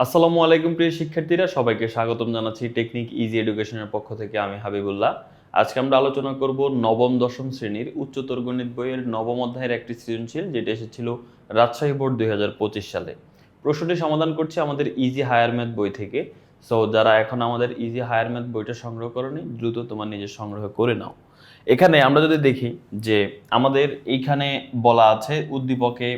আসসালামু আলাইকুম, প্রিয় শিক্ষার্থীরা। সবাইকে স্বাগতম জানাচ্ছি টেকনিক ইজি এডুকেশনের পক্ষ থেকে আমি হাবিবুল্লাহ। আজকে আমরা আলোচনা করব নবম, দশম শ্রেণির উচ্চতর গণিত বইয়ের নবম অধ্যায়ের একটি সৃজনশীল, যেটি এসেছিল রাজশাহী বোর্ড দুই হাজার পঁচিশ সালে। প্রশ্নটি সমাধান করছি আমাদের ইজি হায়ার ম্যাথ বই থেকে। সো যারা এখন আমাদের ইজি হায়ার ম্যাথ বইটা সংগ্রহ করেনি, দ্রুত তোমার নিজের সংগ্রহ করে নাও। এখানে আমরা যদি দেখি যে আমাদের এইখানে বলা আছে, উদ্দীপকে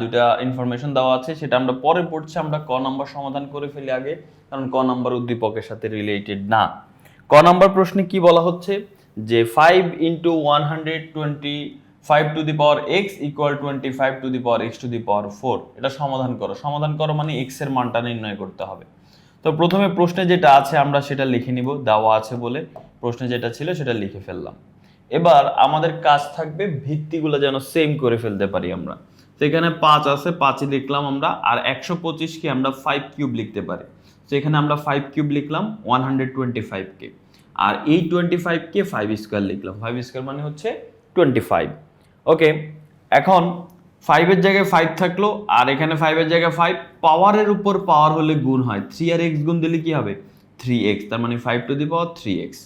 দুটা ইনফরমেশন দেওয়া আছে, সেটা আমরা পরে পড়ছি, আমরা ক নাম্বার সমাধান করে ফেলি আগে, কারণ ক নাম্বার উদ্দীপকের সাথে রিলেটেড না। ক নাম্বার প্রশ্নে কি বলা হচ্ছে? যে five into one hundred twenty five to the power x equal twenty five to the power x to the power four এটা সমাধান করো। সমাধান করো মানে এক্সের মানটা নির্ণয় করতে হবে। তো প্রথমে প্রশ্নে যেটা আছে, আমরা সেটা লিখে নিব, দেওয়া আছে বলে। প্রশ্নে যেটা ছিল, সেটা লিখে ফেললাম। এবার আমাদের কাজ থাকবে ভিত্তিগুলো যেন সেম করে ফেলতে পারি আমরা। তো এখানে পাঁচ আছে, পাঁচই লিখলাম আমরা, আর একশো পঁচিশকে আমরা ফাইভ কিউব লিখতে পারি। তো এখানে আমরা ফাইভ কিউব লিখলাম ওয়ান হান্ড্রেড টোয়েন্টি ফাইভকে আর এই টোয়েন্টি ফাইভকে ফাইভ স্কোয়ার লিখলাম। ফাইভ স্কোয়ার মানে হচ্ছে টোয়েন্টি ফাইভ ওকে এখন ফাইভের জায়গায় ফাইভ থাকল, আর এখানে ফাইভের জায়গায় ফাইভ পাওয়ারের উপর পাওয়ার হলে গুণ হয়। থ্রি আর এক্স গুণ দিলে কি হবে? থ্রি এক্স তার মানে five to the power three x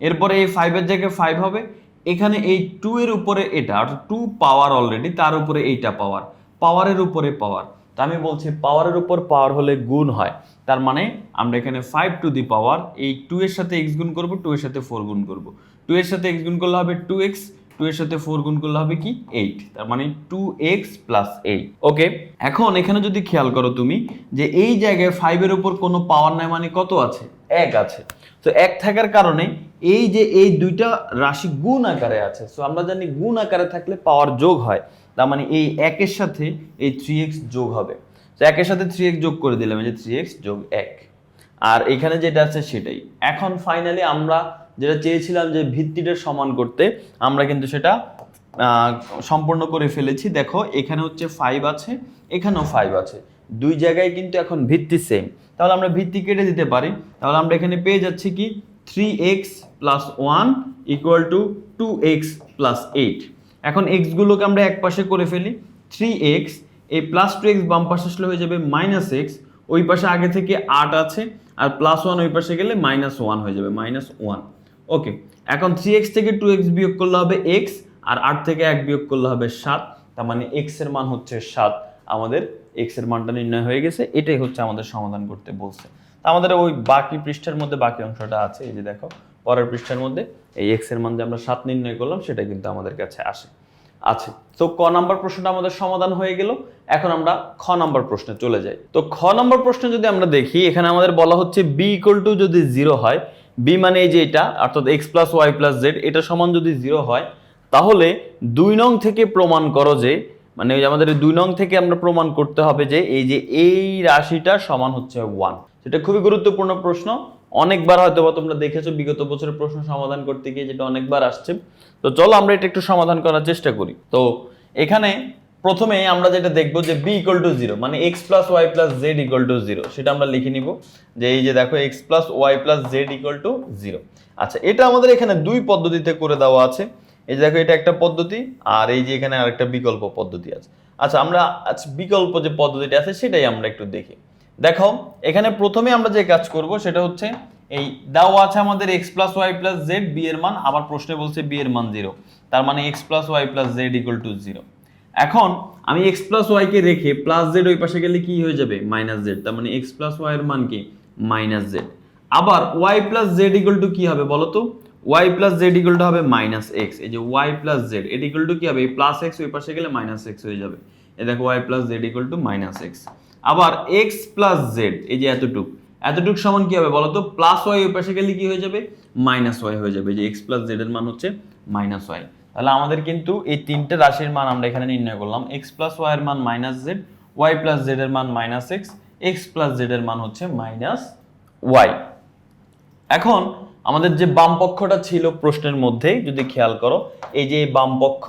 এরপরে এই ফাইভের জায়গায় ফাইভ হবে এখানে এই টু এর উপরে এটা অর্থাৎ টু পাওয়ার অলরেডি তার উপরে এইটা পাওয়ার পাওয়ারের উপরে পাওয়ার তা আমি বলছি পাওয়ারের উপর পাওয়ার হলে গুণ হয়, তার মানে আমরা এখানে ফাইভ টু দি পাওয়ার এই টু এর সাথে এক্স গুণ করব টু এর সাথে ফোর গুণ করব। টু এর সাথে এক্স গুণ করলে হবে টু এক্স টু এর সাথে ফোর গুণ করলে হবে কি এইট তার মানে two x plus eight okay এখন এখানে যদি খেয়াল করো তুমি, যে এই জায়গায় ফাইভের উপর কোনো পাওয়ার নাই মানে কত আছে? এক আছে। তো এক থাকার কারণে এই যে এই দুইটা রাশি গুণ আকারে আছে সো আমরা জানি গুণ আকারে থাকলে পাওয়ার যোগ হয়, তার মানে এই একের সাথে এই থ্রি এক্স যোগ হবে। তো একের সাথে থ্রি এক্স যোগ করে দিলাম, এই যে থ্রি এক্স যোগ এক। আর এখানে যেটা আছে সেটাই। এখন ফাইনালি আমরা যেটা চেয়েছিলাম যে ভিত্তিটা সমান করতে, আমরা কিন্তু সেটা সম্পূর্ণ করে ফেলেছি। দেখো, এখানে হচ্ছে ফাইভ আছে, এখানেও ফাইভ আছে। দুই জায়গায় কিন্তু এখন ভিত্তি সেম তাহলে আমরা ভিত্তি কেটে দিতে পারি। তাহলে আমরা এখানে পেয়ে যাচ্ছি কি? Three x plus one equal to two x plus eight এখন এক্সগুলোকে আমরা এক পাশে করে ফেলি। থ্রি এক্স এই প্লাস টু এক্স বাম পাশে আসলে হয়ে যাবে মাইনাস এক্স ওই পাশে আগে থেকে আট আছে, আর প্লাস ওয়ান ওই পাশে গেলে মাইনাস ওয়ান হয়ে যাবে মাইনাস ওয়ান ওকে এখন থ্রি এক্স থেকে টু এক্স বিয়োগ করলে হবে এক্স আর আট থেকে এক বিয়োগ করলে হবে সাত। তার মানে এক্সের মান হচ্ছে সাত। আমাদের এক্সের মানটা নির্ণয় হয়ে গেছে, এটাই হচ্ছে আমাদের সমাধান করতে বলছে। আমাদের ওই বাকি পৃষ্ঠার মধ্যে বাকি অংশটা আছে, এই যে দেখো, পরের পৃষ্ঠার মধ্যে এই এক্সের মান যে আমরা সাত নির্ণয় করলাম, সেটা কিন্তু আমাদের কাছে আসে। আছে তো ক নাম্বার প্রশ্নটা আমাদের সমাধান হয়ে গেল। এখন আমরা খ নাম্বার প্রশ্নে চলে যাই। তো খ নাম্বার প্রশ্নে যদি আমরা দেখি, এখানে আমাদের বলা হচ্ছে বি ইকুয়াল টু যদি জিরো হয় বি মানে এই যে এটা, অর্থাৎ x plus y plus z এটা সমান যদি জিরো হয়, তাহলে দুই নং থেকে প্রমাণ করো যে মানে ওই আমাদের দুই নং থেকে আমরা প্রমাণ করতে হবে যে, এই যে এই রাশিটা সমান হচ্ছে ওয়ান সেটা খুবই গুরুত্বপূর্ণ প্রশ্ন। অনেকবার হয়তো বা তোমরা দেখেছ, বিগত বছরের প্রশ্ন সমাধান করতে গিয়ে যেটা অনেকবার আসছে। তো চলো আমরা এটা একটু সমাধান করার চেষ্টা করি। তো এখানে প্রথমে আমরা যেটা দেখব যে বি ইকুয়াল টু জিরো মানে x plus y plus z equal to zero সেটা আমরা লিখে নিব যে এই যে দেখো x plus y plus z equal to zero আচ্ছা এটা আমাদের এখানে দুই পদ্ধতিতে করে দেওয়া আছে। এই যে দেখো এটা একটা পদ্ধতি, আর এই যে এখানে আরেকটা বিকল্প পদ্ধতি আছে। আচ্ছা আমরা আচ্ছা বিকল্প যে পদ্ধতিটা আছে সেটাই আমরা একটু দেখি। দেখো, এখানে প্রথমে আমরা যে কাজ করব সেটা হচ্ছে এই দেওয়া আছে আমাদের x plus y plus z B এর মান, আবার প্রশ্নে বলছে বি এর মান জিরো তার মানে x plus y plus z equal to zero এখন আমি এক্স প্লাস ওয়াইকে রেখে প্লাস জেড ওই পাশে গেলে কি হয়ে যাবে? মাইনাস জেড তার মানে এক্স প্লাস ওয়াই এর মান কি? মাইনাস জেড আবার y plus z equal to কি হবে বলো তো? Y plus z equal to হবে মাইনাস এক্স এই যে y plus z at equal to কি হবে? প্লাস এক্স ওই পাশে গেলে মাইনাস এক্স হয়ে যাবে। এই দেখো y plus z equal to minus x আবার এক্স প্লাস জেড এই যে এতটুক। এতটুক সমান কি হবে বলো তো প্লাস ওয়াই ওই পাশে গেলে কি হয়ে যাবে? মাইনাস ওয়াই হয়ে যাবে। যে এক্স প্লাস জেড এর মান হচ্ছে মাইনাস ওয়াই তাহলে আমাদের কিন্তু এই তিনটে রাশির মান আমরা এখানে নির্ণয় করলাম। এক্স প্লাস ওয়াই এর মান minus z y plus z এর মান minus x x plus z এর মান হচ্ছে মাইনাস ওয়াই এখন আমাদের যে বাম পক্ষটা ছিল প্রশ্নের মধ্যে যদি খেয়াল করো, এই যে বাম পক্ষ,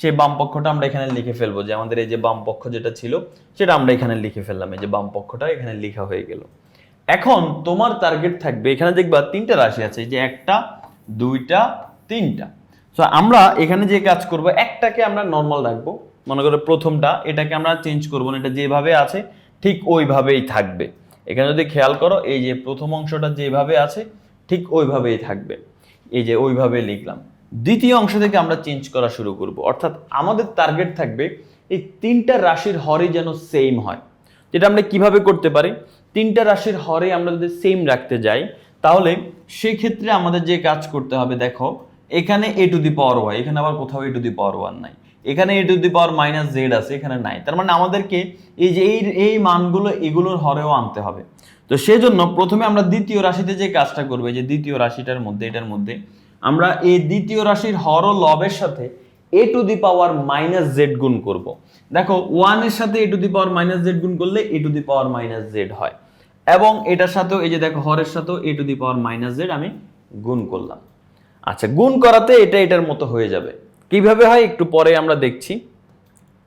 সেই বাম পক্ষটা আমরা এখানে লিখে ফেলব যে আমাদের এই যে বাম পক্ষ যেটা ছিল, সেটা আমরা এখানে লিখে ফেললাম। এই যে বাম পক্ষটা এখানে লেখা হয়ে গেল। এখন তোমার টার্গেট থাকবে, এখানে দেখবা তিনটা রাশি আছে যে একটা, দুইটা, তিনটা। সো আমরা এখানে যে কাজ করব, একটাকে আমরা নর্মাল রাখব। মনে করো প্রথমটা, এটাকে আমরা চেঞ্জ করব না, এটা যেভাবে আছে, ঠিক ওইভাবেই থাকবে। এখানে যদি খেয়াল করো, এই যে প্রথম অংশটা যেভাবে আছে ঠিক ওইভাবেই থাকবে। এই যে ওইভাবে লিখলাম। দ্বিতীয় অংশ থেকে আমরা চেঞ্জ করা শুরু করব। অর্থাৎ আমাদের টার্গেট থাকবে এই তিনটা রাশির হরে যেন সেম হয়। যেটা আমরা কীভাবে করতে পারি? তিনটা রাশির হরে আমরা যদি সেম রাখতে যাই, তাহলে সেই ক্ষেত্রে আমাদের যে কাজ করতে হবে, দেখো, এখানে a to the power Y এখানে আবার কোথাও এ টু দি পাওয়ার ওয়ান নাই। এখানে a to the power minus z আছে, এখানে নাই। তার মানে আমাদেরকে এই যে এই এই মানগুলো এগুলোর হরেও আনতে হবে। তো সেজন্য প্রথমে আমরা দ্বিতীয় রাশিতে যে কাজটা করব যে দ্বিতীয় রাশিটার মধ্যে, এটার মধ্যে, আমরা এই দ্বিতীয় রাশির হর ও লবের সাথে a to the power minus z গুণ করব। দেখো ওয়ানের সাথে a to the power minus z গুণ করলে a to the power minus z হয়। এবং এটার সাথেও, এই যে দেখো, হরের সাথেও a to the power minus z আমি গুণ করলাম। আচ্ছা গুণ করাতে এটা এটার মতো হয়ে যাবে। কীভাবে হয় একটু পরে আমরা দেখছি।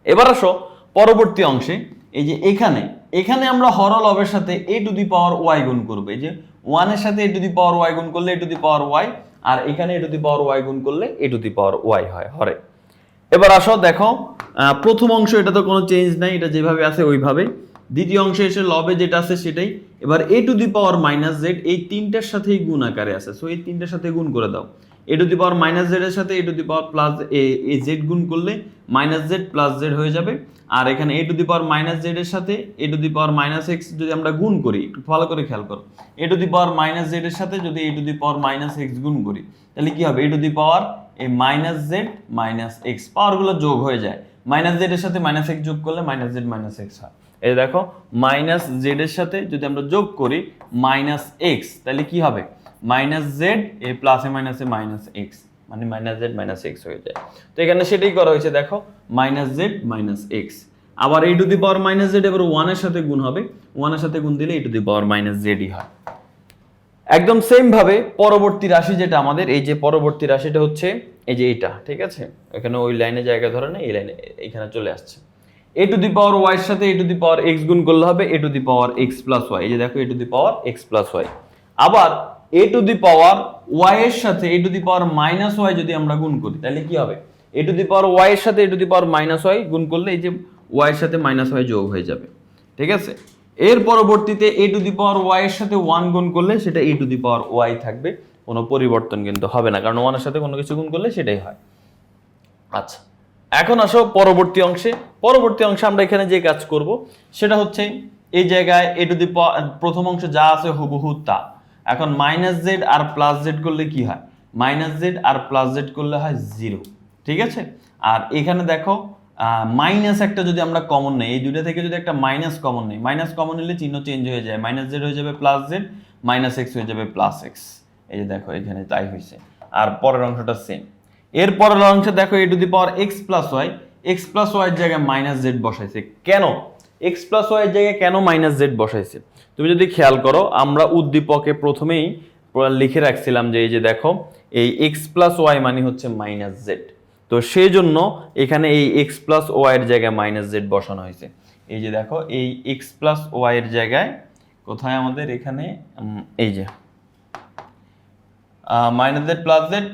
এবার আসো পরবর্তী অংশে, এই যে এখানে এখানে আমরা হর লবের সাথে a to the power Y গুণ করব। এই যে ওয়ানের সাথে a to the power Y গুণ করলে a to the power y, আর এখানে a to the power Y গুণ করলে a to the power Y হয় হরে। এবার আসো দেখো প্রথম অংশ, এটা তো কোনো চেঞ্জ নাই, এটা যেভাবে আছে ওইভাবে। দ্বিতীয় অংশে এসে লবে যেটা আছে সেটাই। এবার a to the power minus z, এই তিনটার সাথেই গুণ আকারে আছে। সো এই তিনটার সাথে গুণ করে দাও। A to the power minus z এর সাথে a to the power plus a z গুণ করলে মাইনাস জেড প্লাস জেড হয়ে যাবে। আর এখানে a to the power minus z এর সাথে a to the power minus x যদি আমরা গুণ করি, একটু ভালো করে খেয়াল করো। A to the power minus z এর সাথে যদি a to the power minus x গুণ করি, তাহলে কি হবে? এ টু দি পাওয়ার এই মাইনাস জেড মাইনাস এক্স পাওয়ারগুলো যোগ হয়ে যায়। মাইনাস জেড এর সাথে মাইনাস এক্স যোগ করলে মাইনাস জেড মাইনাস এক্স হয়। এই দেখো মাইনাস জেড এর সাথে যদি আমরা যোগ করি মাইনাস এক্স তাহলে কি হবে? Minus z a plus a minus a minus x মানে মাইনাস জেড মাইনাস এক্স হয়ে যায়। তো এখানে সেটাই করা হয়েছে, দেখো মাইনাস জেড মাইনাস এক্স আবার এই to the power minus z এবার ওয়ানের সাথে গুণ হবে। ওয়ানের সাথে গুণ দিলে এই টু দি পাওয়ার মাইনাস জেডই হয়। একদম সেম ভাবে পরবর্তী রাশি যেটা আমাদের, এই যে পরবর্তী রাশিটা হচ্ছে, এই যে এটা, ঠিক আছে? এখানে ওই লাইনে জায়গা ধরে না, এই লাইনে, এখানে চলে আসছে। এ টু দি পাওয়ার ওয়াই এর সাথে a to the power x গুণ করলে হবে a to the power x plus y এই যে দেখো a to the power x plus y আবার a to the power y এর সাথে a to the power minus y যদি আমরা গুণ করি, তাহলে কি হবে? এ টু দি পাওয়ার ওয়াই এর সাথে a to the power minus y গুণ করলে এই যে ওয়াই এর সাথে মাইনাস ওয়াই যোগ হয়ে যাবে। ঠিক আছে? এর পরবর্তীতে এ টু দি পাওয়ার ওয়াই এর সাথে ওয়ান গুণ করলে সেটা এ টু দি পাওয়ার ওয়াই থাকবে। কোনো পরিবর্তন কিন্তু হবে না, কারণ ওয়ানের সাথে কোনো কিছু গুণ করলে সেটাই হয়। আচ্ছা এখন আসো পরবর্তী অংশে। পরবর্তী অংশে আমরা এখানে যে কাজ করব, সেটা হচ্ছে এই জায়গায় এ টু দি প্রথম অংশ যা আছে হুবহু তা। এখন মাইনাস জেড আর প্লাস জেড করলে কি হয়? মাইনাস জেড আর প্লাস জেড করলে হয় জিরো ঠিক আছে? আর এখানে দেখো মাইনাস একটা যদি আমরা কমন নেই, এই দুইটা থেকে যদি একটা মাইনাস কমন নেই মাইনাস কমন নিলে চিহ্ন চেঞ্জ হয়ে যায়। মাইনাস জেড হয়ে যাবে প্লাস জেড মাইনাস এক্স হয়ে যাবে প্লাস এক্স এই যে দেখো, এখানে তাই হয়েছে। আর পরের অংশটা সেম এর পরের অংশে দেখো a to the power x plus y x plus y জায়গায় মাইনাস জেড বসাইছে। কেন? এক্স প্লাস ওয়াই জায়গায় কেন মাইনাস জেড বসাইছে? তুমি যদি খেয়াল করো, আমরা উদ্দীপকে প্রথমেই লিখে রাখছিলাম যে এই যে দেখো, এই এক্স প্লাস ওয়াই মানে হচ্ছে মাইনাস জেড তো সেই জন্য এখানে এই এক্স প্লাস ওয়াইয়ের জায়গায় মাইনাস জেড বসানো হয়েছে। এই যে দেখো, এই এক্স প্লাস ওয়াইয়ের জায়গায় কোথায় আমাদের এখানে এই যে মাইনাস জেড প্লাস জেড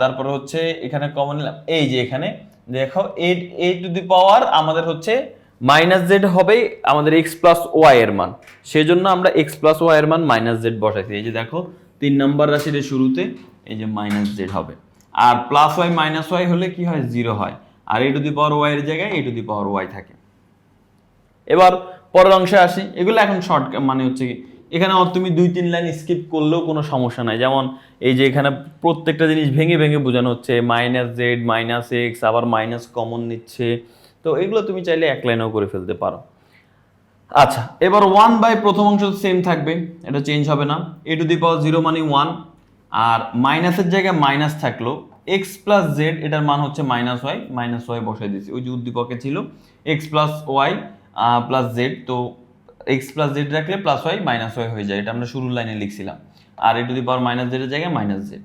তারপর হচ্ছে এখানে কমন এই যে এখানে, দেখো এ টু দি পাওয়ার আমাদের হচ্ছে মাইনাস জেড হবে আমাদের এক্স প্লাস ওয়াই এর মান। সেই জন্য আমরা এক্স প্লাস ওয়াই এর মান মাইনাস জেড বসাইছি। এই যে দেখো, তিন নম্বর রাশির শুরুতে এই যে মাইনাস জেড হবে। আর প্লাস ওয়াই মাইনাস ওয়াই হলে কি হয়? জিরো হয়। আর এ টু দি পাওয়ার ওয়াই এর জায়গায় এ টু দি পাওয়ার ওয়াই থাকে। এবার পরের অংশে আসি। এগুলো এখন শর্ট মানে হচ্ছে কি, এখানে তুমি দুই, তিন লাইন স্কিপ করলেও কোনো সমস্যা নাই। যেমন এই যে এখানে প্রত্যেকটা জিনিস ভেঙে ভেঙে বোঝানো হচ্ছে, মাইনাস জেড মাইনাস এক্স আবার মাইনাস কমন নিচ্ছে। তো এগুলো তুমি চাইলে এক লাইনেও করে ফেলতে পারো। আচ্ছা এবার ওয়ান বাই প্রথম অংশ সেম থাকবে, এটা চেঞ্জ হবে না। A to the power zero মানে ওয়ান আর মাইনাসের জায়গায় মাইনাস থাকল। এক্স প্লাস জেড এটার মান হচ্ছে মাইনাস ওয়াই মাইনাস ওয়াই বসাই দিয়েছি। ওই যে উদ্দীপকে ছিল x plus y plus z তো এক্স প্লাস জেড রাখলে প্লাস ওয়াই মাইনাস ওয়াই হয়ে যায়। এটা আমরা শুরুর লাইনে লিখছিলাম। আর এ টু দি পাওয়ার মাইনাস জেডের জায়গায় মাইনাস জেড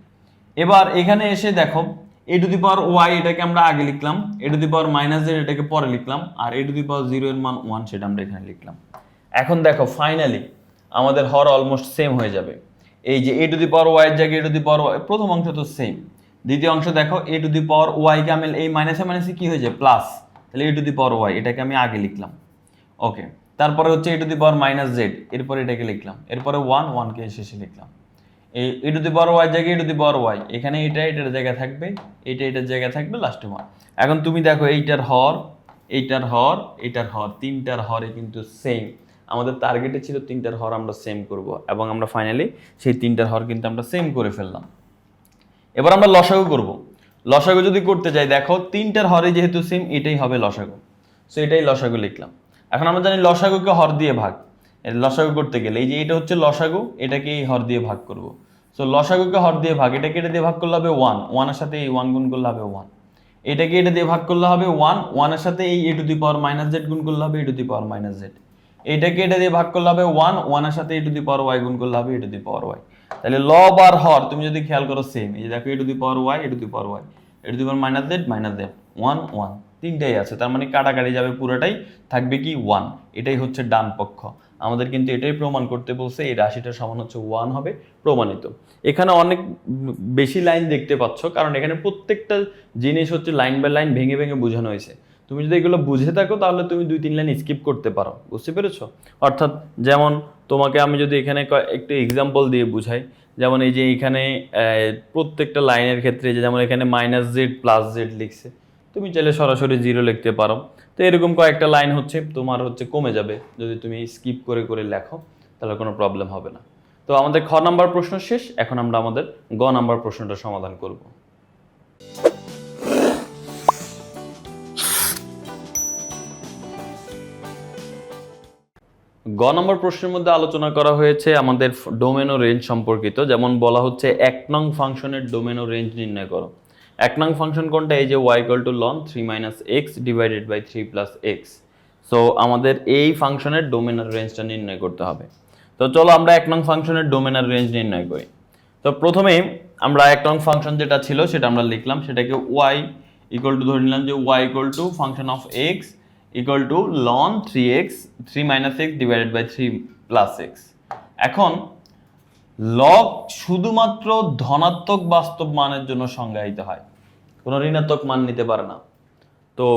এবার এখানে এসে দেখো এ টু দি পাওয়ার ওয়াই এটাকে আমরা আগে লিখলাম e to the power minus z এটাকে পরে লিখলাম, আর এ টু দি পাওয়ার জিরো এর মান ওয়ান সেটা আমরা এখানে লিখলাম। এখন দেখো ফাইনালি আমাদের হর অলমোস্ট সেম হয়ে যাবে। এই যে এ টু দি পাওয়ার ওয়াই এর জায়গায় এ টু দি পাওয়ার ওয়াই প্রথম অংশ তো সেম দ্বিতীয় অংশ দেখো এ টু দি পাওয়ার ওয়াই কে আমি এই মাইনাসে মাইনাসে কি হয়ে যায়? প্লাস তাহলে এ টু দি পাওয়ার ওয়াই এটাকে আমি আগে লিখলাম। ওকে তারপরে হচ্ছে e to the power minus z এরপরে এটাকে লিখলাম। এরপরে ওয়ান ওয়ানকে শেষে লিখলাম। এ টু দি পাওয়ার ওয়াই জায়গায় এ টু দি পাওয়ার ওয়াই। এখানে এটা, এটার জায়গায় থাকবে, এটা, এটার জায়গায় থাকবে লাস্টে ওয়ান এখন তুমি দেখো এইটার হর এইটার হর এইটার হর, তিনটার হরে কিন্তু সেম আমাদের টার্গেটে ছিল তিনটার হর আমরা সেম করব এবং আমরা ফাইনালি সেই তিনটার হর কিন্তু আমরা সেম করে ফেললাম। এবার আমরা লসাগু করব। লসাগু যদি করতে যাই, দেখো তিনটার হরে যেহেতু সেম এটাই হবে লসাগু। সো এটাই লসাগু লিখলাম। এখন আমরা জানি লসাগুকে হর দিয়ে ভাগ। লসাগু করতে গেলে এই যে এটা হচ্ছে লসাগু এটাকে এই হর দিয়ে ভাগ করব। সো লসাগুকে হর দিয়ে ভাগ। এটাকে এটা দিয়ে ভাগ করলে হবে ওয়ান ওয়ানের সাথে এই ওয়ান গুণ করলে হবে ওয়ান এটাকে এটা দিয়ে ভাগ করলে হবে ওয়ান ওয়ানের সাথে এই e to the power minus z গুণ করলে হবে e to the power minus z এটাকে এটা দিয়ে ভাগ করলে হবে ওয়ান ওয়ানের সাথে a to the power Y গুণ করলে হবে এ টু দি পাওয়ার ওয়াই তাহলে লব আর হর, তুমি যদি খেয়াল করো সেম এই যে দেখো e to the power y e to the power y e to the power minus z minus z one one তিনটাই আছে, তার মানে কাটাকাটি যাবে পুরোটাই, থাকবে কি ওয়ান এটাই হচ্ছে ডান পক্ষ। আমাদের কিন্তু এটাই প্রমাণ করতে বলছে, এই রাশিটা সমান হচ্ছে ওয়ান হবে প্রমাণিত। এখানে অনেক বেশি লাইন দেখতে পাচ্ছ, কারণ এখানে প্রত্যেকটা জিনিস হচ্ছে লাইন বাই লাইন ভেঙে ভেঙে বোঝানো হয়েছে। তুমি যদি এগুলো বুঝে থাকো, তাহলে তুমি দুই তিন লাইন স্কিপ করতে পারো। বুঝতে পেরেছ? অর্থাৎ যেমন তোমাকে আমি যদি এখানে একটু এক্সাম্পল দিয়ে বুঝাই, যেমন এই যে এখানে প্রত্যেকটা লাইনের ক্ষেত্রে যেমন এখানে মাইনাস জেড প্লাস জেড লিখছে তুমি চাইলে সরাসরি জিরো লিখতে পারো। তো এরকম কয়েকটা লাইন হচ্ছে, তোমার হচ্ছে কমে যাবে। যদি তুমি স্কিপ করে করে লেখো, তাহলে কোনো প্রবলেম হবে না। তো আমাদের খ নাম্বার প্রশ্ন শেষ, এখন আমরা আমাদের গ নাম্বার প্রশ্নটা সমাধান করব। গ নম্বর প্রশ্নের মধ্যে আলোচনা করা হয়েছে আমাদের ডোমেন ও রেঞ্জ সম্পর্কিত। যেমন বলা হচ্ছে এক নং ফাংশনের ডোমেন ও রেঞ্জ নির্ণয় করো। এক নং ফাংশন কোনটা? এই যে y equal to ln three minus x divided by three plus x so আমাদের এই ফাংশনের ডোমেন আর রেঞ্জটা নির্ণয় করতে হবে। তো চলো আমরা এক নং ফাংশনের ডোমেন আর রেঞ্জ নির্ণয় করি। তো প্রথমে আমরা এক নং ফাংশন যেটা ছিল, সেটা আমরা লিখলাম। সেটাকে ওয়াই ইকুয়াল টু ধরে নিলাম যে y equal to function of x equal to ln three x three minus x divided by three plus x এখন লগ শুধুমাত্র ধনাত্মক বাস্তব মানের জন্য সংজ্ঞায়িত হয়। কোনো ঋণাত্মক মান নিতে পারে না। তো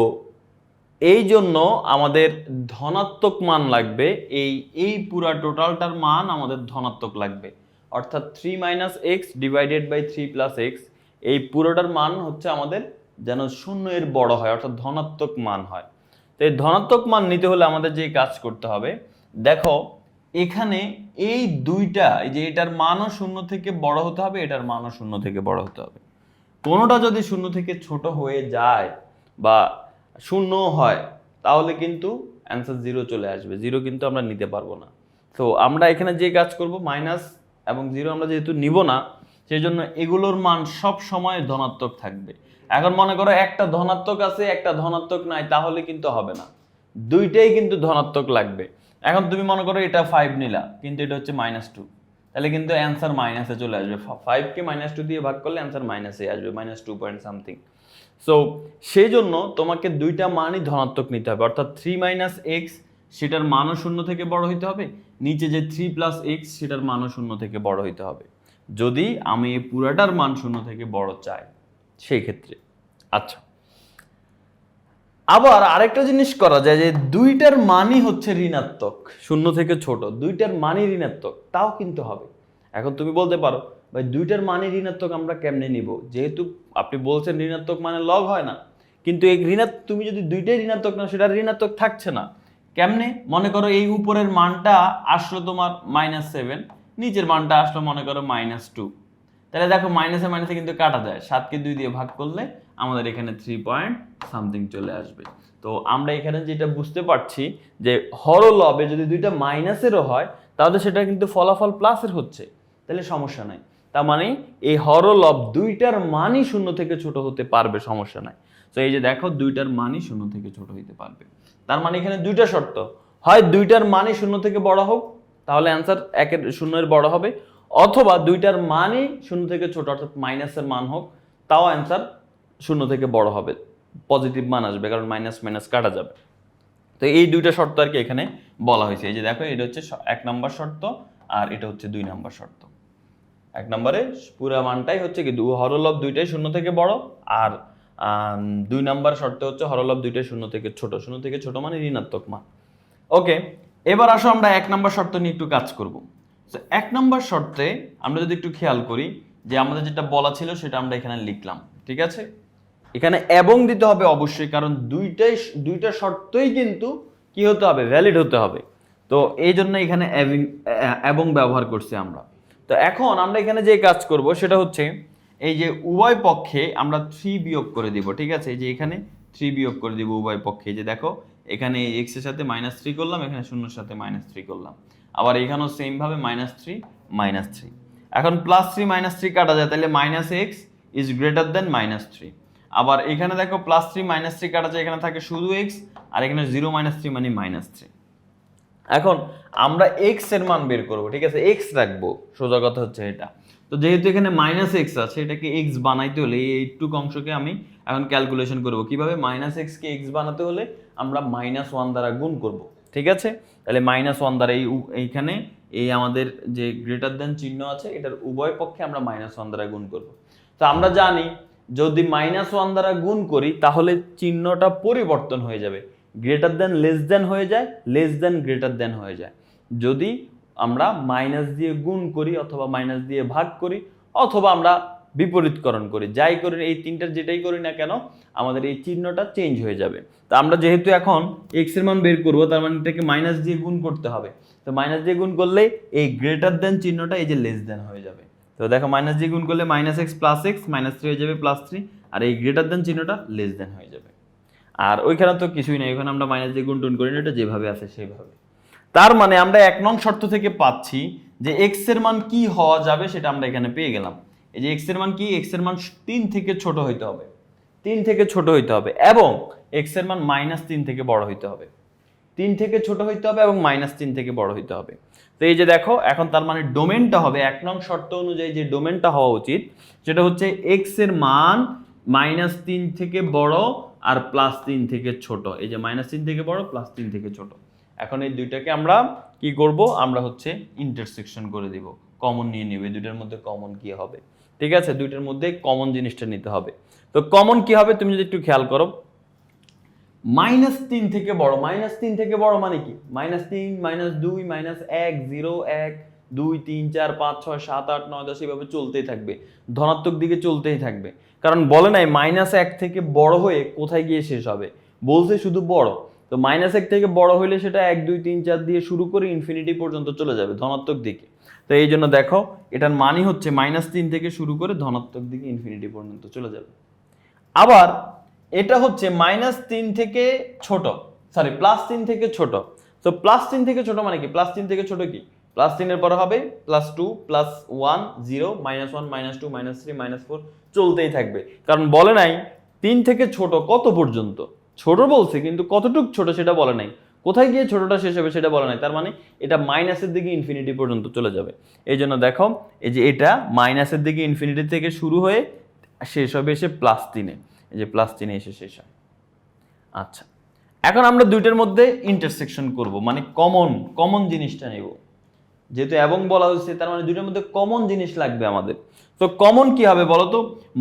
এই জন্য আমাদের ধনাত্মক মান লাগবে, এই এই পুরা টোটালটার মান আমাদের ধনাত্মক লাগবে। অর্থাৎ three minus x divided by three plus x, এই পুরোটার মান হচ্ছে আমাদের যেন শূন্য এর বড় হয়, অর্থাৎ ধনাত্মক মান হয়। তো এই ধনাত্মক মান নিতে হলে আমাদের যে কাজ করতে হবে, দেখো এখানে এই দুইটা যে এটার মানও শূন্য থেকে বড় হতে হবে, এটার মানও শূন্য থেকে বড় হতে হবে। কোনোটা যদি শূন্য থেকে ছোট হয়ে যায় বা শূন্য হয়, তাহলে কিন্তু অ্যান্সার জিরো চলে আসবে। জিরো কিন্তু আমরা নিতে পারব না। তো আমরা এখানে যে কাজ করব মাইনাস এবং জিরো আমরা যেহেতু নিব না সেই জন্য এগুলোর মান সব সময় ধনাত্মক থাকবে। এখন মনে করো একটা ধনাত্মক আছে, একটা ধনাত্মক নাই, তাহলে কিন্তু হবে না। দুইটাই কিন্তু ধনাত্মক লাগবে। এখন তুমি মনে করো এটা ফাইভ নিলা, কিন্তু এটা হচ্ছে মাইনাস টু তাহলে কিন্তু অ্যান্সার মাইনাসে চলে আসবে। ফাইভকে মাইনাস টু দিয়ে ভাগ করলে অ্যান্সার মাইনাসে আসবে minus two point something so সেই জন্য তোমাকে দুইটা মানই ধনাত্মক নিতে হবে। অর্থাৎ থ্রি মাইনাস এক্স সেটার মানও শূন্য থেকে বড় হইতে হবে। নিচে যে থ্রি প্লাস এক্স সেটার মানও শূন্য থেকে বড় হইতে হবে। যদি আমি এই পুরাটার মান শূন্য থেকে বড় চাই, সেই ক্ষেত্রে। আচ্ছা। আবার আরেকটা জিনিস করা যায় যে দুইটার মানই হচ্ছে ঋণাত্মক। শূন্য থেকে ছোট, দুইটার মানই ঋণাত্মক, তাও কিন্তু হবে। এখন তুমি বলতে পারো, ভাই, দুইটার মানই ঋণাত্মক আমরা কেমনে নিব? যেহেতু আপনি বলছেন ঋণাত্মক মানে লগ হয় না। কিন্তু এই ঋণাত্মক তুমি যদি দুইটাই ঋণাত্মক না সেটা ঋণাত্মক থাকছে না। কেমনে? মনে করো এই উপরের মানটা আসলো তোমার মাইনাস সেভেন নিচের মানটা আসলো মনে করো মাইনাস টু তাহলে দেখো মাইনাসে মাইনাসে কিন্তু কাটা যায়। সাতকে দুই দিয়ে ভাগ করলে আমাদের এখানে থ্রি পয়েন্ট সামথিং চলে আসবে। তো আমরা এখানে যেটা বুঝতে পারছি যে হরলবে যদি দুইটা মাইনাসেরও হয়, তাহলে সেটা কিন্তু ফলাফল প্লাসের হচ্ছে। তাহলে সমস্যা নাই। তার মানে এই হরলব দুইটার মানই শূন্য থেকে ছোট হতে পারবে, সমস্যা নাই। তো এই যে দেখো, দুইটার মানই শূন্য থেকে ছোট হইতে পারবে। তার মানে এখানে দুইটা শর্ত। হয় দুইটার মানই শূন্য থেকে বড় হোক, তাহলে অ্যান্সার একের শূন্যের বড় হবে, অথবা দুইটার মানই শূন্য থেকে ছোট, অর্থাৎ মাইনাসের মান হোক, তাও অ্যান্সার শূন্য থেকে বড় হবে পজিটিভ মান আসবে, কারণ মাইনাস মাইনাস কাটা যাবে। তো এই দুইটা শর্ত আর কি এখানে বলা হয়েছে। এই যে দেখো, এটা হচ্ছে এক নম্বর শর্ত আর এটা হচ্ছে দুই নম্বর শর্ত। এক নম্বরে পুরা মানটাই হচ্ছে কি হরলব দুইটাই শূন্য থেকে বড় আর দুই নম্বর শর্তে হচ্ছে হরলব দুইটাই শূন্য থেকে ছোট। শূন্য থেকে ছোট মানে ঋণাত্মক মান। ওকে, এবার আসো আমরা এক নম্বর শর্ত নিয়ে একটু কাজ করব। তো এক নম্বর শর্তে আমরা যদি একটু খেয়াল করি যে আমাদের যেটা বলা ছিল সেটা আমরা এখানে লিখলাম, ঠিক আছে? এখানে এবং দিতে হবে অবশ্যই, কারণ দুইটাই দুইটা শর্তই কিন্তু কি হতে হবে? ভ্যালিড হতে হবে। তো এই জন্য এখানে এবং- ব্যবহার করছি আমরা। তো এখন আমরা এখানে যে কাজ করব সেটা হচ্ছে, এই যে উভয় পক্ষে আমরা থ্রি বিয়োগ করে দিব, ঠিক আছে? এই যে এখানে থ্রি বিয়োগ করে দিব উভয় পক্ষে। যে দেখো, এখানে এক্সের সাথে মাইনাস থ্রি করলাম, এখানে শূন্যর সাথে মাইনাস থ্রি করলাম। আবার এখানেও সেম ভাবে মাইনাস থ্রি মাইনাস থ্রি এখন প্লাস থ্রি মাইনাস থ্রি কাটা যায়, তাহলে minus x is greater than minus three আবার এখানে দেখো প্লাস থ্রি মাইনাস থ্রি কাটা যায়, এখানে থাকে শুধু এক্স আর এখানে জিরো মাইনাস থ্রি মানে মাইনাস থ্রি এখন আমরা এক্সের মান বের করব, ঠিক আছে? এক্স রাখব, সোজা কথা হচ্ছে এটা। তো যেহেতু এখানে মাইনাস এক্স আছে, এটাকে এক্স বানাইতে হলে এই এইটুক অংশকে আমি এখন ক্যালকুলেশন করব। কীভাবে? মাইনাস এক্সকে এক্স বানাতে হলে আমরা মাইনাস ওয়ান দ্বারা গুণ করব, ঠিক আছে? তাহলে মাইনাস ওয়ান দ্বারা এই এইখানে এই আমাদের যে গ্রেটার দেন চিহ্ন আছে, এটার উভয় পক্ষে আমরা মাইনাস ওয়ান দ্বারা গুণ করব। তো আমরা জানি যদি মাইনাস ওয়ান দ্বারা গুণ করি, তাহলে চিহ্নটা পরিবর্তন হয়ে যাবে। গ্রেটার দেন লেস দেন হয়ে যায় লেস দেন গ্রেটার দেন হয়ে যায়। যদি আমরা মাইনাস দিয়ে গুণ করি, অথবা মাইনাস দিয়ে ভাগ করি, অথবা আমরা বিপরীতকরণ করি, যাই করি এই তিনটার যেটাই করি না কেন, আমাদের এই চিহ্নটা চেঞ্জ হয়ে যাবে। তো আমরা যেহেতু এখন এক্সের মান বের করব, তার মানে এটাকে মাইনাস দিয়ে গুণ করতে হবে। তো মাইনাস দিয়ে গুণ করলে এই গ্রেটার দেন চিহ্নটা এই যে লেস দেন হয়ে যাবে। তো দেখো মাইনাস দিয়ে গুণ করলে minus x plus x minus three হয়ে যাবে প্লাস থ্রি আর এই গ্রেটার দেন চিহ্নটা লেস দেন হয়ে যাবে। আর ওইখানে তো কিছুই নেই, ওইখানে আমরা মাইনাস দিয়ে গুণ টুন করি না, এটা যেভাবে আছে সেইভাবে তার মানে আমরা এক নং শর্ত থেকে পাচ্ছি যে এক্সের মান কি হওয়া যাবে সেটা আমরা এখানে পেয়ে গেলাম। এই যে এক্সের মান কি? এক্সের মান তিন থেকে ছোট হইতে হবে। তিন থেকে ছোট হইতে হবে এবং এক্সের মান মাইনাস তিন থেকে বড় হইতে হবে। তিন থেকে ছোট হইতে হবে এবং মাইনাস তিন থেকে বড় হইতে হবে। তো এই যে দেখো, এখন তার মানে ডোমেনটা হবে, এক নং শর্ত অনুযায়ী যে ডোমেনটা হওয়া উচিত, সেটা হচ্ছে এক্সের মান মাইনাস তিন থেকে বড় আর প্লাস তিন থেকে ছোট। এই যে মাইনাস তিন থেকে বড় প্লাস তিন থেকে ছোট। এখন এই দুইটাকে আমরা কি করব? আমরা হচ্ছে ইন্টারসেকশন করে দিব। কমন নিয়ে নিব। দুইটার মধ্যে কমন কি হবে? ঠিক আছে? দুইটার মধ্যে কমন জিনিসটা নিতে হবে। তো কমন কি হবে? তুমি যদি একটু খেয়াল করো মাইনাস তিন থেকে বড়, মাইনাস তিন থেকে বড় মানে কি? মাইনাস তিন, মাইনাস দুই, মাইনাস এক, জিরো, এক, দুই, তিন, চার, পাঁচ, ছয়, সাত, আট, নয়, দশ এভাবে চলতেই থাকবে। ধনাত্মক দিকে চলতেই থাকবে। কারণ বলে নাই, মাইনাস এক থেকে বড় হয়ে কোথায় গিয়ে শেষ হবে? বলছে শুধু বড়। তো মাইনাস এক থেকে বড় হইলে সেটা এক, দুই, তিন, চার দিয়ে শুরু করে ইনফিনিটি পর্যন্ত চলে যাবে ধনাত্মক দিকে। তো এই জন্য দেখো, এটার মানই হচ্ছে মাইনাস তিন থেকে শুরু করে ধনাত্মক দিকে ইনফিনিটি পর্যন্ত চলে যাবে। আবার এটা হচ্ছে মাইনাস তিন থেকে ছোট। সরি প্লাস তিন থেকে ছোট। তো প্লাস তিন থেকে ছোট মানে কি? প্লাস তিন থেকে ছোট কি? প্লাস তিনের পরে হবে plus two plus one zero minus one minus two minus three minus four চলতেই থাকবে। কারণ বলে নাই, তিন থেকে ছোট কত পর্যন্ত? ছোট বলছে, কিন্তু কতটুক ছোট সেটা বলে নাই। কোথায় গিয়ে ছোটটা শেষ হবে সেটা বলে নাই? তার মানে এটা মাইনাসের দিকে ইনফিনিটি পর্যন্ত চলে যাবে। এই জন্য দেখো, এই যে এটা মাইনাসের দিকে ইনফিনিটি থেকে শুরু হয়ে শেষ হবে এসে প্লাস তিনে। এই যে প্লাস তিনে এসে শেষ হয়। আচ্ছা এখন আমরা দুইটার মধ্যে ইন্টারসেকশন করব মানে কমন কমন জিনিসটা নেব। যেহেতু এবং বলা হয়েছে, তার মানে দুইটার মধ্যে কমন জিনিস লাগবে আমাদের। তো কমন কি হবে বলো তো?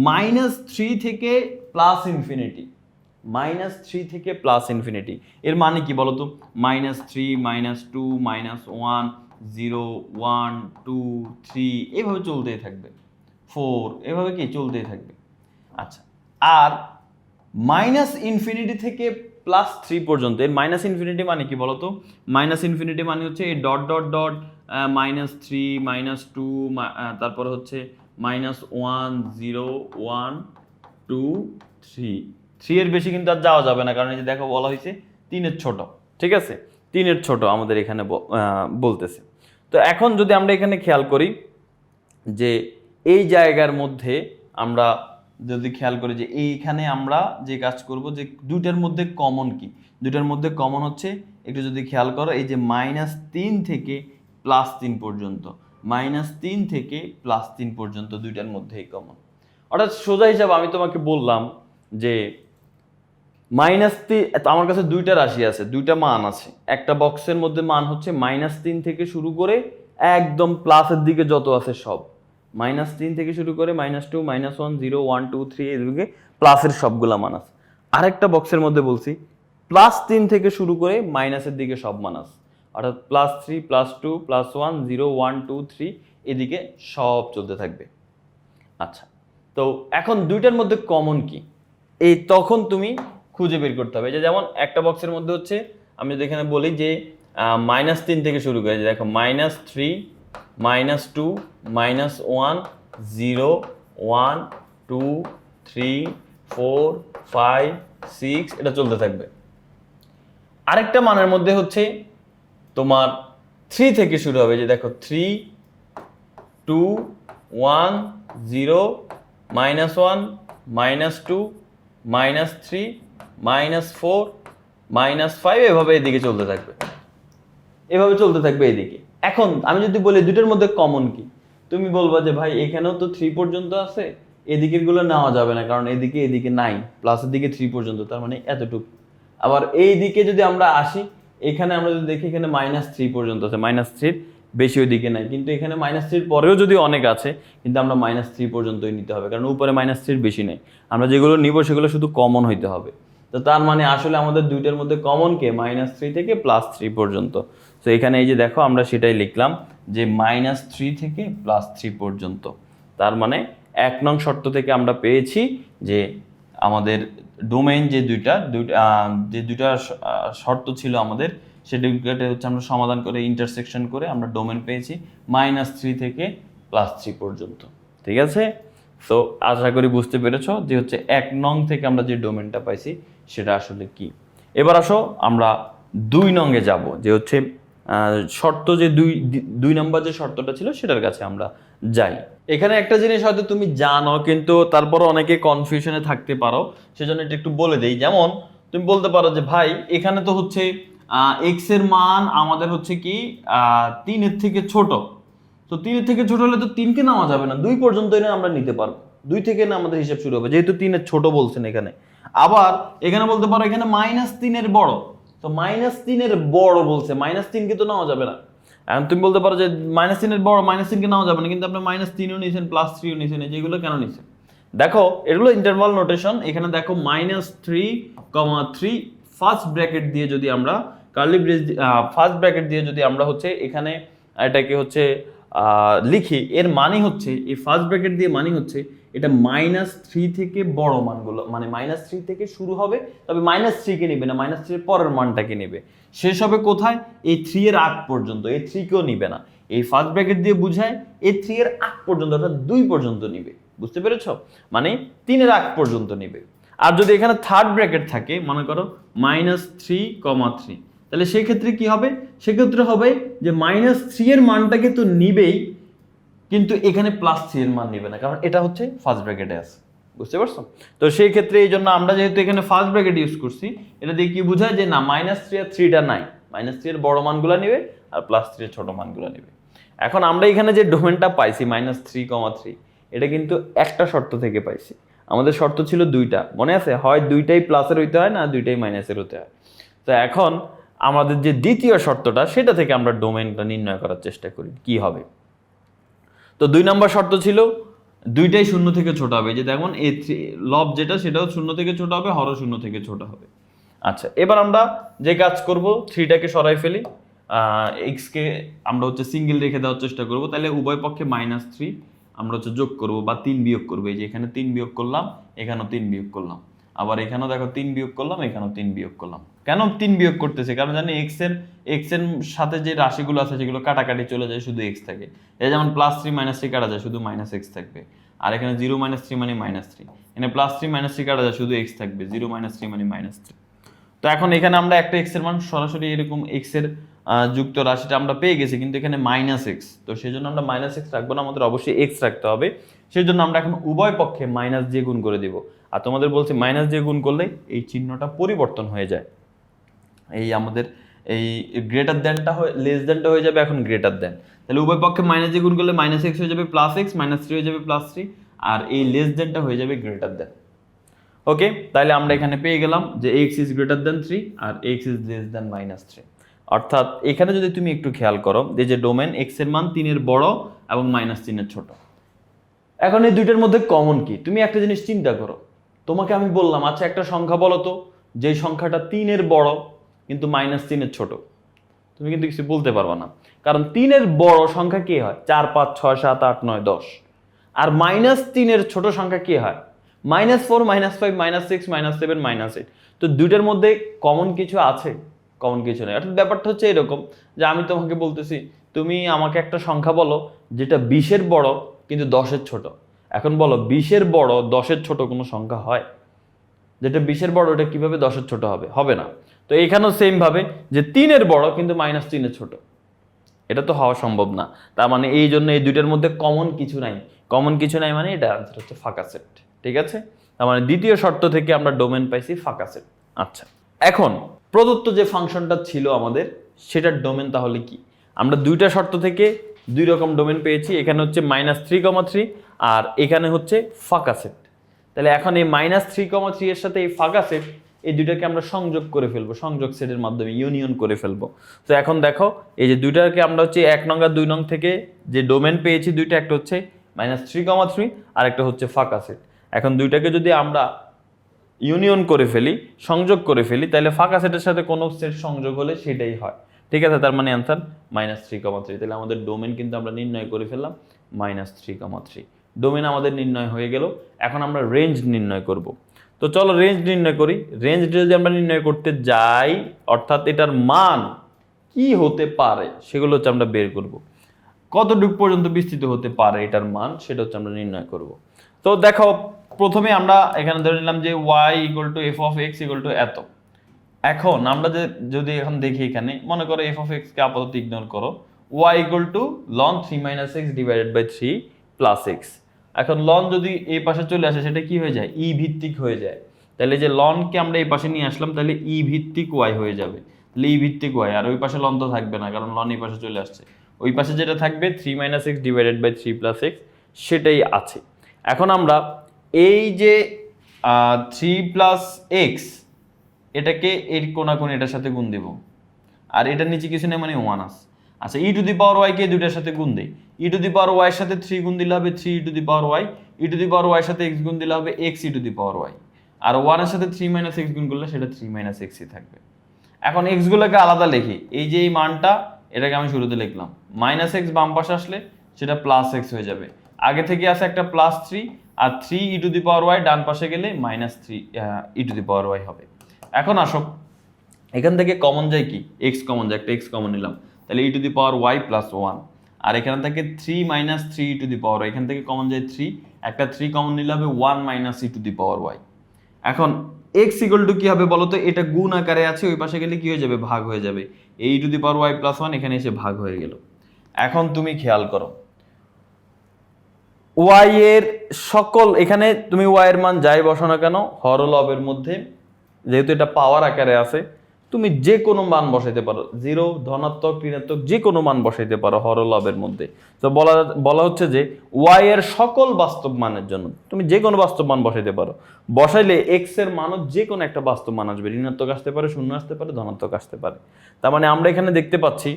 মাইনাস থ্রি থেকে প্লাস ইনফিনিটি মাইনাস থ্রি থেকে প্লাস ইনফিনিটি এর মানে কি বলতো minus three minus two minus one zero one two three এভাবে চলতেই থাকবে। ফোর এভাবে কি? চলতেই থাকবে। আচ্ছা আর মাইনাস ইনফিনিটি থেকে প্লাস থ্রি পর্যন্ত এর মাইনাস ইনফিনিটি মানে কি বলতো? মাইনাস ইনফিনিটি মানে হচ্ছে এই dot dot dot minus three minus two তারপরে হচ্ছে minus one zero one two three three এর বেশি কিন্তু আর যাওয়া যাবে না, কারণ এই যে দেখো বলা হয়েছে তিনের ছোট, ঠিক আছে? তিনের ছোট আমাদের এখানে বলতেছে। তো এখন যদি আমরা এখানে খেয়াল করি যে এই জায়গার মধ্যে আমরা যদি খেয়াল করি যে এইখানে আমরা যে কাজ করব যে দুইটার মধ্যে কমন কি? দুইটার মধ্যে কমন হচ্ছে, একটু যদি খেয়াল করো, এই যে মাইনাস তিন থেকে প্লাস তিন পর্যন্ত মাইনাস তিন থেকে প্লাস তিন পর্যন্ত দুইটার মধ্যেই কমন অর্থাৎ সোজা হিসাবে আমি তোমাকে বললাম যে মাইনাস তিন আমার কাছে দুইটা রাশি আছে, দুইটা মান আছে। একটা বক্সের মধ্যে মান হচ্ছে মাইনাস তিন থেকে শুরু করে একদম প্লাসের দিকে যত আছে সব। মাইনাস তিন থেকে শুরু করে minus two, minus one, zero, one, two, three এদিকে প্লাসের সবগুলা মান আছে আরেকটা বক্সের মধ্যে বলছি, প্লাস তিন থেকে শুরু করে মাইনাসের দিকে সব মান আছে অর্থাৎ plus three, plus two, plus one, zero, one, two, three, এদিকে সব চলতে থাকবে। আচ্ছা তো এখন দুইটার মধ্যে কমন কি? এই তখন তুমি খুঁজে বের করতে হবে। যে যেমন একটা বক্সের মধ্যে হচ্ছে, আমি যদি এখানে বলি যে মাইনাস তিন থেকে শুরু করে দেখো, minus three minus two minus one zero one two three four five six এটা চলতে থাকবে। আরেকটা মানের মধ্যে হচ্ছে তোমার থ্রি থেকে শুরু হবে, যে দেখো three two one zero minus one minus two minus three minus four minus five এভাবে এদিকে চলতে থাকবে। এভাবে চলতে থাকবে এদিকে। এখন আমি যদি বলি দুটোর মধ্যে কমন কি? তুমি বলবা যে, ভাই, এখানেও তো থ্রি পর্যন্ত আছে এদিকেরগুলো নেওয়া যাবে না, কারণ এদিকে এদিকে নাই প্লাসের দিকে থ্রি পর্যন্ত, তার মানে এতটুকু। আবার এই দিকে যদি আমরা আসি, এখানে আমরা যদি দেখি এখানে মাইনাস থ্রি পর্যন্ত আছে মাইনাস থ্রির বেশি ওই দিকে নাই, কিন্তু এখানে মাইনাস থ্রির পরেও যদি অনেক আছে, কিন্তু আমরা মাইনাস থ্রি পর্যন্তই নিতে হবে, কারণ উপরে মাইনাস থ্রির বেশি নেই। আমরা যেগুলো নিব সেগুলো শুধু কমন হইতে হবে। তো তার মানে আসলে আমাদের দুইটার মধ্যে কমন কে? মাইনাস থ্রি থেকে প্লাস থ্রি পর্যন্ত। তো এখানে এই যে দেখো, আমরা সেটাই লিখলাম যে মাইনাস থ্রি থেকে প্লাস থ্রি পর্যন্ত। তার মানে এক নং শর্ত থেকে আমরা পেয়েছি যে আমাদের ডোমেইন যে দুইটা যে দুইটা শর্ত ছিল আমাদের সেগুলোকে হচ্ছে আমরা সমাধান করে ইন্টারসেকশন করে আমরা ডোমেন পেয়েছি মাইনাস থ্রি থেকে প্লাস থ্রি পর্যন্ত। ঠিক আছে? তো আশা করি বুঝতে পেরেছ যে হচ্ছে এক নং থেকে আমরা যে ডোমেনটা পাইছি সেটা আসলে কি? এবার আসো, আমরা দুই নঙ্গে যাব, যে হচ্ছে শর্ত যে দুই দুই নম্বর যে শর্তটা ছিল, সেটার কাছে আমরা যাই। এখানে একটা জিনিস হয়তো তুমি জানো, কিন্তু তারপর অনেকে কনফিউশনে থাকতে পারো, সেজন্য এটা একটু বলে দেই। যেমন, তুমি বলতে পারো যে, ভাই, এখানে তো হচ্ছে এক্সের মান আমাদের হচ্ছে কি তিনের থেকে ছোট। তো তিনের থেকে ছোট হলে তো তিনকে নেওয়া যাবে না। দুই পর্যন্ত না আমরা নিতে পারব। দুই থেকে না আমাদের হিসাব শুরু হবে, যেহেতু তিনের ছোট বলছেন এখানে। আবার এখানে বলতে পারো এখানে মাইনাস তিনের বড়। তো মাইনাস তিনের বড় বলছে। মাইনাস তিনকে তো নেওয়া যাবে না। এখন তুমি বলতে পারো যে মাইনাস তিনের বড় মাইনাস তিনকে নেওয়া যাবে না, কিন্তু আপনি মাইনাস তিনও নিয়েছেন প্লাস থ্রিও নিয়েছেন, এই যেগুলো কেন নিয়েছেন? দেখো, এগুলো ইন্টারভাল নোটেশন এখানে দেখো minus three comma three first bracket দিয়ে যদি আমরা কার্লি ব্রিজ ফার্স্ট ব্র্যাকেট দিয়ে যদি আমরা হচ্ছে এখানে এটাকে হচ্ছে লিখি, এর মানে হচ্ছে, এই ফার্স্ট ব্র্যাকেট দিয়ে মানে হচ্ছে, এটা মাইনাস থ্রি থেকে বড় মানগুলো মানে মাইনাস থ্রি থেকে শুরু হবে, তবে মাইনাস থ্রিকে নেবে না মাইনাস থ্রির পরের মানটাকে নেবে। শেষ হবে কোথায়? এই থ্রি এর আগ পর্যন্ত, এই থ্রিকেও নিবে না। এই ফার্স্ট ব্র্যাকেট দিয়ে বুঝায়, এই থ্রি এর আগ পর্যন্ত, অর্থাৎ দুই পর্যন্ত নিবে। বুঝতে পেরেছ? মানে তিনের আগ পর্যন্ত নিবে। আর যদি এখানে থার্ড ব্র্যাকেট থাকে, মনে করো মাইনাস থ্রি কমা থ্রি তাহলে সেক্ষেত্রে কি হবে? সেক্ষেত্রে হবে যে মাইনাস থ্রি এর মানটাকে তো নিবেই, কিন্তু এখানে প্লাস থ্রি এর মান নিবে না, কারণ এটা হচ্ছে ফার্স্ট ব্র্যাকেটে আছে। বুঝতে পারছ? তো সেই ক্ষেত্রে এই জন্য আমরা যেহেতু এখানে ফার্স্ট ব্র্যাকেট ইউজ করছি, এটা দিয়ে কি বোঝায় যে না মাইনাস থ্রি আর থ্রিটা নাই। মাইনাস থ্রি এর বড় মানগুলো নিবে, আর প্লাস থ্রি এর ছোট মানগুলো নিবে। এখন আমরা এখানে যে ডোমেনটা পাইছি মাইনাস থ্রি কমা থ্রি এটা কিন্তু একটা শর্ত থেকে পাইছি। আমাদের শর্ত ছিল দুইটা। মনে আছে? হয় দুইটাই প্লাসের হইতে হয় না, দুইটাই মাইনাসের হতে হয়। তো এখন আমাদের যে দ্বিতীয় শর্তটা, সেটা থেকে আমরা ডোমেনটা নির্ণয় করার চেষ্টা করি, কি হবে? তো দুই নম্বর শর্ত ছিল, দুইটাই শূন্য থেকে ছোট হবে। যে দেখুন এ থ্রি লব যেটা, সেটাও শূন্য থেকে ছোট হবে, হরও শূন্য থেকে ছোট হবে। আচ্ছা এবার আমরা যে কাজ করব থ্রিটাকে সরাই ফেলি। এক্সকে আমরা হচ্ছে সিঙ্গেল রেখে দেওয়ার চেষ্টা করব। তাহলে উভয় পক্ষে মাইনাস থ্রি আমরা হচ্ছে যোগ করব বা তিন বিয়োগ করব। এই যে এখানে তিন বিয়োগ করলাম, এখানেও তিন বিয়োগ করলাম। আবার এখানেও দেখো তিন বিয়োগ করলাম, এখানেও তিন বিয়োগ করলাম। কেন তিন বিয়োগ করতেছে? কারণ জানি এক্সের এক্সের সাথে যে রাশিগুলো আছে, যেগুলো কাটাকাটি চলে যায় শুধু এক্স থাকে। এই যেমন প্লাস থ্রি মাইনাস থ্রি কাটা যায়, শুধু মাইনাস এক্স থাকবে। আর এখানে জিরো মাইনাস থ্রি মানে মাইনাস থ্রি এখানে প্লাস থ্রি মাইনাস থ্রি কাটা যায়, শুধু এক্স থাকবে। জিরো মাইনাস থ্রি মানে মাইনাস থ্রি তো এখন এখানে আমরা একটা এক্সের মান সরাসরি এরকম এক্সের যুক্ত রাশিটা আমরা পেয়ে গেছি, কিন্তু এখানে মাইনাস এক্স তো সেই জন্য আমরা মাইনাস এক্স রাখব না, আমাদের অবশ্যই এক্স রাখতে হবে। সেই জন্য আমরা এখন উভয় পক্ষে মাইনাস দিয়ে গুণ করে দিব। আর তোমাদের বলছি মাইনাস দিয়ে গুণ করলে এই চিহ্নটা পরিবর্তন হয়ে যায়। এই আমাদের এই গ্রেটার দ্যানটা হয়ে লেস দ্যানটা হয়ে যাবে এখন গ্রেটার দ্যান তাহলে উভয় পক্ষে মাইনাস দিয়ে গুণ করলে মাইনাস এক্স হয়ে যাবে প্লাস এক্স মাইনাস থ্রি হয়ে যাবে প্লাস থ্রি আর এই লেস দ্যানটা হয়ে যাবে গ্রেটার দ্যান ওকে তাহলে আমরা এখানে পেয়ে গেলাম যে x is greater than three R x is less than minus three অর্থাৎ এখানে যদি তুমি একটু খেয়াল করো যে যে ডোমেন এক্সের মান তিনের বড় এবং মাইনাস তিনের ছোট। এখন এই দুইটার মধ্যে কমন কি? তুমি একটা জিনিস চিন্তা করো। তোমাকে আমি বললাম আচ্ছা একটা সংখ্যা বলো তো যে সংখ্যাটা তিনের বড় কিন্তু মাইনাস তিনের ছোট। তুমি কিন্তু কিছু বলতে পারবে না। কারণ তিনের বড় সংখ্যা কি হয়? চার, পাঁচ, ছয়, সাত, আট, নয়, দশ। আর মাইনাস তিনের ছোট সংখ্যা কি হয়? Minus four, minus five, minus six, minus seven, minus eight. তো দুইটার মধ্যে কমন কিছু আছে? কমন কিছু নেই। অর্থাৎ ব্যাপারটা হচ্ছে এরকম যে আমি তোমাকে বলতেছি, তুমি আমাকে একটা সংখ্যা বলো যেটা বিশের বড় কিন্তু দশের ছোট। এখন বলো, বিশের বড়, দশের ছোট কোনো সংখ্যা হয়? যেটা বিশের বড়, ওটা কীভাবে দশের ছোট হবে? হবে না। তো এখানেও সেম ভাবে যে তিনের বড় কিন্তু মাইনাস তিনের ছোট। এটা তো হওয়া সম্ভব না। তার মানে এই জন্য এই দুইটার মধ্যে কমন কিছু নাই। কমন কিছু নাই মানে এটা আনসার হচ্ছে ফাঁকা সেট ঠিক আছে? তার মানে দ্বিতীয় শর্ত থেকে আমরা ডোমেন পাইছি ফাঁকা সেট আচ্ছা এখন প্রদত্ত যে ফাংশনটা ছিল আমাদের, সেটার ডোমেন তাহলে কি? আমরা দুইটা শর্ত থেকে দুই রকম ডোমেন পেয়েছি। এখানে হচ্ছে মাইনাস থ্রি কমা থ্রি আর এখানে হচ্ছে ফাঁকা সেট তাহলে এখন এই মাইনাস থ্রি কমা থ্রি এর সাথে এই ফাঁকা সেট এই দুইটাকে আমরা সংযোগ করে ফেলব, সংযোগ সেটের মাধ্যমে ইউনিয়ন করে ফেলব। তো এখন দেখো, এই যে দুইটাকে আমরা হচ্ছে এক নং আর দুই নং থেকে যে ডোমেন পেয়েছি, দুইটা একটা হচ্ছে মাইনাস থ্রি কমা থ্রি আর একটা হচ্ছে ফাঁকা সেট এখন দুইটাকে যদি আমরা ইউনিয়ন করে ফেলি, সংযোগ করে ফেলি, তাহলে ফাঁকা সেটের সাথে কোনো সেট সংযোগ হলে সেটাই হয়। ঠিক আছে? তার মানে answer minus three comma three তাহলে আমাদের ডোমেন কিন্তু আমরা নির্ণয় করে ফেললাম minus three comma three domain আমাদের নির্ণয় হয়ে গেল। এখন আমরা রেঞ্জ নির্ণয় করব। তো চলো রেঞ্জ নির্ণয় করি। রেঞ্জ যদি আমরা নির্ণয় করতে যাই, অর্থাৎ এটার মান কি হতে পারে সেগুলো হচ্ছে আমরা বের করব। কতটুকু পর্যন্ত বিস্তৃত হতে পারে এটার মান সেটা হচ্ছে আমরা নির্ণয় করব। তো দেখো, প্রথমে আমরা এখানে ধরে নিলাম যে y equal to f of x equal to এত। এখন আমরা যে যদি এখন দেখি এখানে, মনে করো এফ অফ এক্সকে আপাতত ইগনোর করো। Y equal to ln three minus x divided by three plus x এখন লন যদি এই পাশে চলে আসে, সেটা কি হয়ে যায়? ই ভিত্তিক হয়ে যায়। তাহলে যে লনকে আমরা এই পাশে নিয়ে আসলাম, তাহলে ই ভিত্তিক ওয়াই হয়ে যাবে। তাহলে ই ভিত্তিক ওয়াই আর ওই পাশে লন তো থাকবে না, কারণ লন এই পাশে চলে আসছে। ওই পাশে যেটা থাকবে three minus x divided by three plus x সেটাই আছে। এখন আমরা এই যে থ্রি প্লাস এক্স এটাকে এর কোনাকুনি এটার সাথে গুণ দেব। আর এটার নিচে কিছু নেই মানে ওয়ান আস আচ্ছা ই টু দি পাওয়ার ওয়াই কে দুইটার সাথে গুণ দেই। E to the power y সাথে থ্রি গুণ দিলে হবে three e to the power y e to the power y সাথে এক্স গুণ দিলে হবে x e to the power y আর ওয়ানের সাথে থ্রি মাইনাস এক্স গুণ করলে সেটা থ্রি মাইনাস এক্সই থাকবে। এখন এক্সগুলোকে আলাদা লিখি। এই যে এই মানটা, এটাকে আমি শুরুতে লিখলাম। মাইনাস এক্স বাম পাশে আসলে সেটা প্লাস এক্স হয়ে যাবে। আগে থেকে আছে একটা plus three R three e to the power y ডান পাশে গেলে minus three e to the power y হবে। এখন আসো, এখান থেকে কমন যায় কি? এক্স কমন যায়, একটা এক্স কমন নিলাম। তাহলে e to the power y plus one আর এখান থেকে three minus three e to the power এখান থেকে কমন যায় থ্রি একটা থ্রি কমন নিলে হবে one minus e to the power y এখন এক্স ইকুয়াল টু কি হবে বলো তো এটা গুণ আকারে আছে, ওই পাশে গেলে কি হয়ে যাবে? ভাগ হয়ে যাবে। এই to the power y plus one এখানে এসে ভাগ হয়ে গেল। এখন তুমি খেয়াল করো। ওয়াই এর সকল, এখানে তুমি ওয়াই এর মান যাই বসো না কেন? হর লবের মধ্যে, যেহেতু এটা পাওয়ার আকারে আছে তুমি যে কোনো মান বসাইতে পারো। জিরো ধনাত্মক, ঋণাত্মক, যে কোনো মান বসাইতে পারো হর মধ্যে। তো বলা বলা হচ্ছে যে ওয়াই এর সকল বাস্তব মানের জন্য তুমি যে কোনো বাস্তব মান বসাইতে পারো। বসাইলে এক্সের মানও যে কোনো একটা বাস্তব মান আসবে। ঋণাত্মক আসতে পারে, শূন্য আসতে পারে, ধনাত্মক আসতে পারে। তার মানে আমরা এখানে দেখতে পাচ্ছি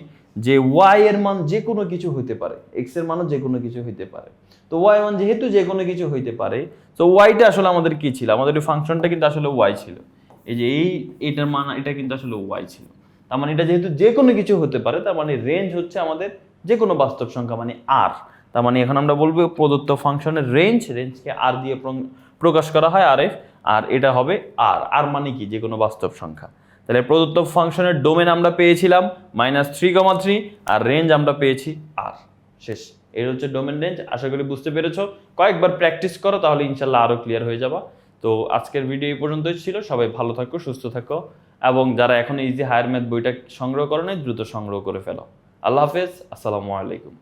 যে ওয়াই এর মান যে কোনো কিছু হইতে পারে। এক্সের মানও যে কোনো কিছু হইতে পারে। তো ওয়াই মান যেহেতু যে কোনো কিছু হইতে পারে তো ওয়াইটা আসলে আমাদের কি ছিল? আমাদের ফাংশনটা কিন্তু আসলে ওয়াই ছিল। এই যে এই, এটার মান, এটা কিন্তু আসলে ওয়াই ছিল। তার মানে এটা যেহেতু যে কোনো কিছু হতে পারে, তার মানে রেঞ্জ হচ্ছে আমাদের যে কোনো বাস্তব সংখ্যা মানে আর তার মানে এখন আমরা বলব প্রদত্ত ফাংশনের রেঞ্জ রেঞ্জকে আর দিয়ে প্র- প্রকাশ করা হয় আর এফ আর এটা হবে আর আর মানে কি? যে কোনো বাস্তব সংখ্যা। তাহলে প্রদত্ত ফাংশনের ডোমেন আমরা পেয়েছিলাম মাইনাস থ্রি কমা থ্রি আর রেঞ্জ আমরা পেয়েছি আর শেষ। এর হচ্ছে ডোমেন রেঞ্জ আশা করি বুঝতে পেরেছ। কয়েকবার প্র্যাকটিস করো, তাহলে ইনশাল্লাহ আরও ক্লিয়ার হয়ে যাবা। তো আজকের ভিডিও এই পর্যন্তই ছিল। সবাই ভালো থাকো, সুস্থ থাকো এবং যারা এখন ইজি হায়ার ম্যাথ বইটা সংগ্রহ করে নেই, দ্রুত সংগ্রহ করে ফেলো। আল্লাহ হাফেজ, আসসালামু আলাইকুম।